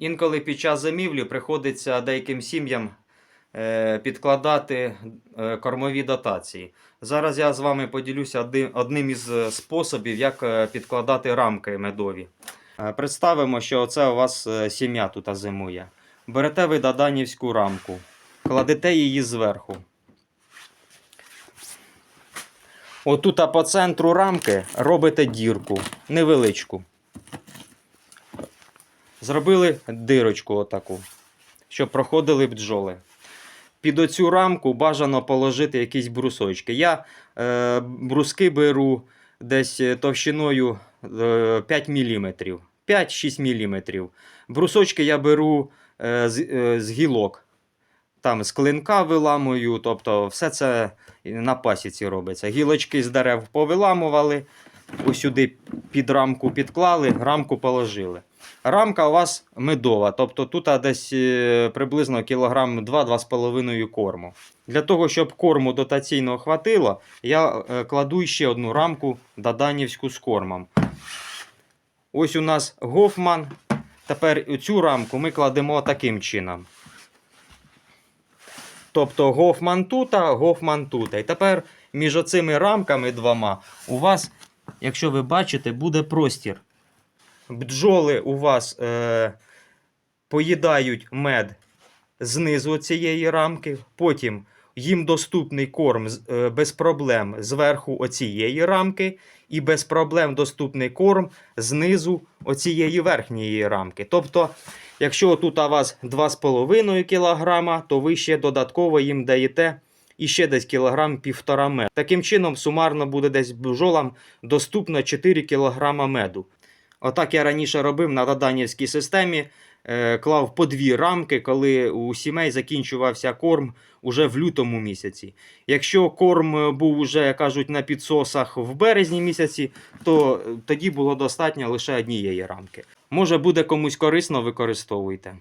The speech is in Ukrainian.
Інколи під час зимівлі приходиться деяким сім'ям е, підкладати е, кормові дотації. Зараз я з вами поділюся одним із е, способів, як підкладати рамки медові. Представимо, що це у вас сім'я тут зимує. Берете ви даданівську рамку, кладете її зверху. Отут по центру рамки робите дірку невеличку. Зробили дирочку отаку, щоб проходили бджоли. Під оцю рамку бажано положити якісь брусочки. Я е, бруски беру десь товщиною е, 5 мм. 5-6 мм. Брусочки я беру е, з, е, з гілок. Там з клинка виламую, тобто все це на пасіці робиться. Гілочки з дерев повиламували, ось під рамку підклали, рамку положили. Рамка у вас медова, тобто тут десь е, приблизно кілограм 2-2,5 корму. Для того, щоб корму дотаційного хватило, я е, кладу ще одну рамку даданівську з кормом. Ось у нас Гофман. Тепер цю рамку ми кладемо таким чином. Тобто Гофман тут, Гофман тут. І тепер між оцими рамками двома у вас, якщо ви бачите, буде простір. Бджоли у вас е, поїдають мед знизу цієї рамки, потім їм доступний корм е, без проблем зверху оцієї рамки, і без проблем доступний корм знизу оцієї верхньої рамки. Тобто, якщо тут у вас 2,5 кг, то ви ще додатково їм даєте і ще десь кілограм півтора меду. Таким чином, сумарно буде десь бджолам доступно 4 кг меду. Отак я раніше робив на Раданівській системі. Е, клав по дві рамки, коли у сімей закінчувався корм уже в лютому місяці. Якщо корм був уже, як кажуть, на підсосах в березні місяці, то е, тоді було достатньо лише однієї рамки. Може буде комусь корисно, використовуйте.